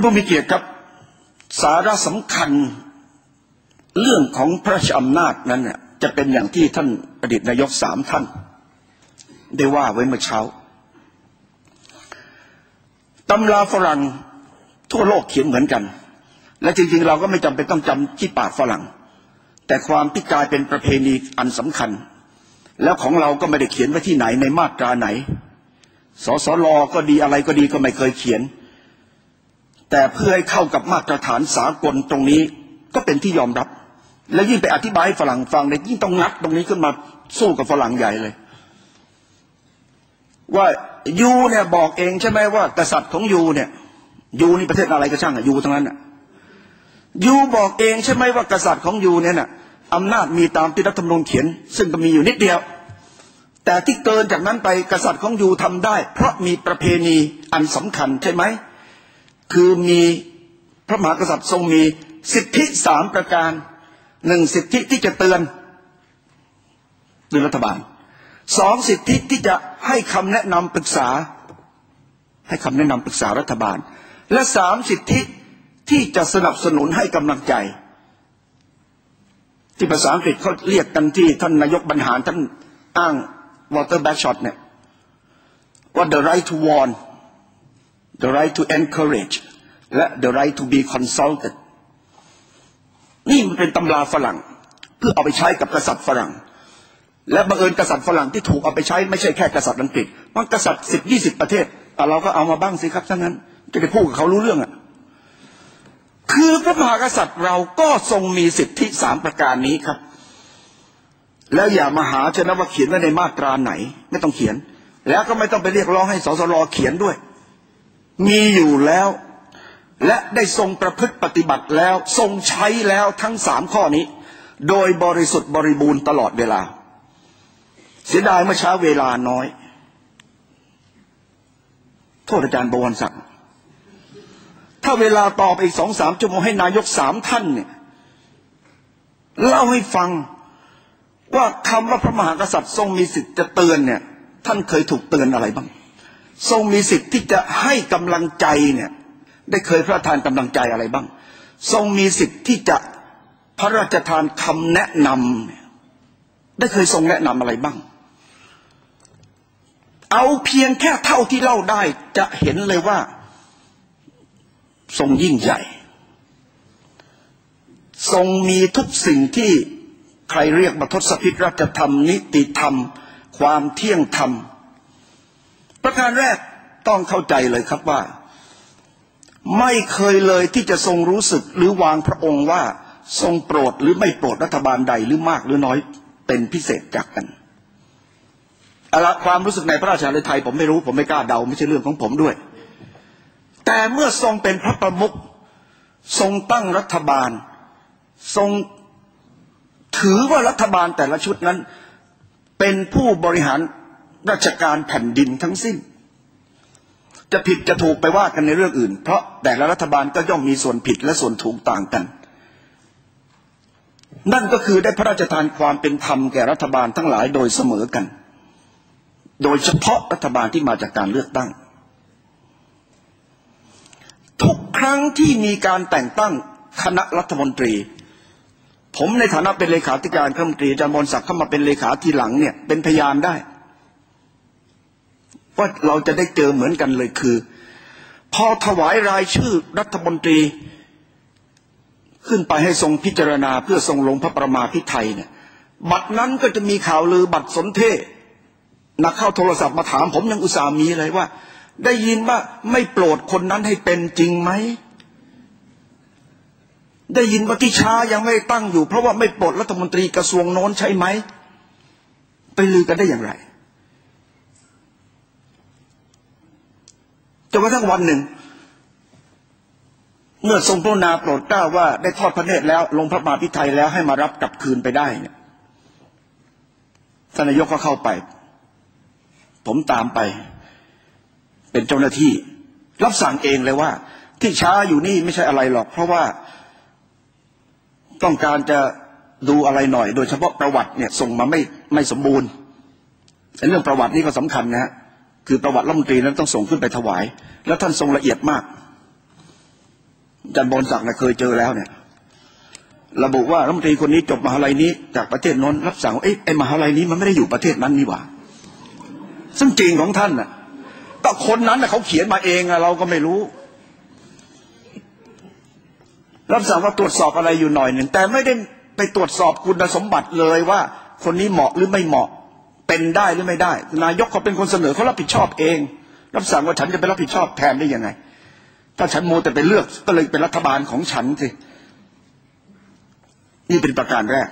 านผู้มีเกียรติครับ สาระสำคัญ เรื่องของพระราชอำนาจนั้นเนี่ยจะเป็นอย่างที่ท่านอดีตนายกสามท่าน ได้ว่าไว้เมื่อเช้าตำราฝรั่งทั่วโลกเขียนเหมือนกัน และจริงๆ เราก็ไม่จำเป็นต้องจำที่ปากฝรั่ง แต่ความที่กลายเป็นประเพณีอันสำคัญ แล้วของเราก็ไม่ได้เขียนไว้ที่ไหนในมาตราไหนสสลก็ดีอะไรก็ดีก็ไม่เคยเขียน แต่เพื่อให้เข้ากับมาตรฐานสากลตรงนี้ก็เป็นที่ยอมรับ แล้วยิ่งไปอธิบายให้ฝรั่งฟังเนี่ยยิ่งต้องงัดตรงนี้ขึ้นมาสู้กับฝรั่งใหญ่เลย ว่ายูเนี่ยบอกเองใช่ไหมว่า กษัตริย์ของยูเนี่ยยูนี่ประเทศอะไรก็ช่างอะยูทั้งนั้นอะยูบอกเองใช่ไหมว่ากษัตริย์ของยูเนี่ยน่ะอำนาจมีตามที่รัฐธรรมนูญเขียน ซึ่งก็มีอยู่นิดเดียว แต่ที่เกินจากนั้นไปกษัตริย์ของยูทำได้ เพราะมีประเพณีอันสำคัญใช่ไหม คือมีพระมหากษัตริย์ทรงมีสิทธิสามประการหนึ่งสิทธิที่จะเตือนเตือรัฐบาลสองสิทธิที่จะให้คำแนะนำปรึกษา ให้คำแนะนำปรึกษารัฐบาล และสามสิทธิที่จะสนับสนุนให้กำลังใจ ที่ภาษาอังกฤษเขาเรียกกันที่ท่านนายกบรรหารท่านอ้างวอเตอร์แบ็กช็อตเนี่ยว่า the right to warn the right to encourage และ the right to be consulted นี่มันเป็นตำราฝรั่ง เพื่อเอาไปใช้กับกษัตริย์ฝรั่ง และบังเอิญกษัตริย์ฝรั่งที่ถูกเอาไปใช้ไม่ใช่แค่กษัตริย์อังกฤษมันกษัตริย์สิบยี่สิบประเทศ แต่เราก็เอามาบ้างสิครับทั้งนั้น จะไปพูดกับเขารู้เรื่องอะคือพระมหากษัตริย์เราก็ทรงมีสิทธิสามประการนี้ครับ แล้วอย่ามาหาชนะว่าเขียนไว้ในมาตราไหน ไม่ต้องเขียน แล้วก็ไม่ต้องไปเรียกร้องให้สสรเขียนด้วย มีอยู่แล้ว และได้ทรงประพฤติปฏิบัติแล้ว ทรงใช้แล้วทั้งสามข้อนี้ โดยบริสุทธิ์บริบูรณ์ตลอดเวลา เสียดายเมื่อเช้าเวลาน้อย โทษอาจารย์บวรศักดิ์ถ้าเวลาต่อไปอีกสองสามชั่วโมงให้นายกสามท่านเนี่ยเล่าให้ฟังว่าคำว่าพระมหากษัตริย์ทรงมีสิทธิ์จะเตือนเนี่ย ท่านเคยถูกเตือนอะไรบ้าง ทรงมีสิทธิ์ที่จะให้กำลังใจเนี่ยได้เคยพระราชทานกำลังใจอะไรบ้าง ทรงมีสิทธิ์ที่จะพระราชทานคำแนะนำได้เคยทรงแนะนำอะไรบ้าง เอาเพียงแค่เท่าที่เล่าได้จะเห็นเลยว่า ทรงยิ่งใหญ่ ทรงมีทุกสิ่งที่ใครเรียกมาทศพิธราชธรรม นิติธรรม ความเที่ยงธรรม ประการแรกต้องเข้าใจเลยครับว่า ไม่เคยเลยที่จะทรงรู้สึกหรือวางพระองค์ว่าทรงโปรดหรือไม่โปรดรัฐบาลใดหรือมากหรือน้อยเป็นพิเศษจากกันอะละความรู้สึกในพระราชาในไทยผมไม่รู้ผมไม่กล้าเดาไม่ใช่เรื่องของผมด้วย แต่เมื่อทรงเป็นพระประมุขทรงตั้งรัฐบาล ทรงถือว่ารัฐบาลแต่ละชุดนั้น เป็นผู้บริหาร ราชการแผ่นดินทั้งสิ้น จะผิดจะถูกไปว่ากันในเรื่องอื่น เพราะแต่ละรัฐบาลก็ย่อมมีส่วนผิดและส่วนถูกต่างกัน นั่นก็คือได้พระราชทานความเป็นธรรมแก่รัฐบาลทั้งหลายโดยเสมอกัน โดยเฉพาะรัฐบาลที่มาจากการเลือกตั้ง ทุกครั้งที่มีการแต่งตั้งคณะรัฐมนตรีผมในฐานะเป็นเลขาธิการคณะรัฐมนตรีอาจารย์มนศักดิ์เข้ามาเป็นเลขาทีหลังเนี่ยเป็นพยานได้ ว่าเราจะได้เจอเหมือนกันเลยคือ พอถวายรายชื่อรัฐมนตรี ขึ้นไปให้ทรงพิจารณาเพื่อทรงลงพระประมาพิไทยเนี่ย บัตรนั้นก็จะมีข่าวลือบัตรสนเทนักเข้าโทรศัพท์มาถามผมยังอุตส่าห์มีเลยว่า ได้ยินว่าไม่โปรดคนนั้นให้เป็นจริงไหมได้ยินว่าที่ช้ายังไม่ตั้งอยู่ เพราะว่าไม่โปรดรัฐมนตรีกระทรวงโน้นใช่ไหม ไปลือกันได้อย่างไร จนกระทั่งวันหนึ่ง เมื่อทรงพระนาโปรดเกล้าว่าได้ทอดพระเนตรแล้ว ลงพระบาพิไทยแล้วให้มารับกลับคืนไปได้เนี่ยท่านนายกก็เข้าไป ผมตามไป เป็นเจ้าหน้าที่ รับสั่งเองเลยว่า ที่ช้าอยู่นี่ไม่ใช่อะไรหรอก เพราะว่าต้องการจะดูอะไรหน่อย โดยเฉพาะประวัติเนี่ยส่งมาไม่ไม่สมบูรณ์เรื่องประวัตินี่ก็สำคัญนะฮะ คือประวัติรัฐมนตรีนั้นต้องส่งขึ้นไปถวาย แล้วท่านทรงละเอียดมากจันบอลศักดิ์เนี่ยเคยเจอแล้วเนี่ย ระบุว่ารัฐมนตรีคนนี้จบมหาลัยนี้ จากประเทศนนท์รับสั่งว่าเอ๊ะไอมหาลัยนี้มันไม่ได้อยู่ประเทศนั้นนี่หว่า ซึ่งจริงของท่านน่ะก็คนนั้นน่ะเขาเขียนมาเองอะเราก็ไม่รู้ รับสั่งว่าตรวจสอบอะไรอยู่หน่อยหนึ่งแต่ไม่ได้ไปตรวจสอบคุณสมบัติเลยว่า คนนี้เหมาะหรือไม่เหมาะ เป็นได้หรือไม่ได้ นายกเขาเป็นคนเสนอเขารับผิดชอบเอง รับสั่งว่าฉันจะไปรับผิดชอบแทนได้ยังไง ถ้าฉันโมวแต่ไปเลือกก็เลยเป็นรัฐบาลของฉันสินี่เป็นประการแรก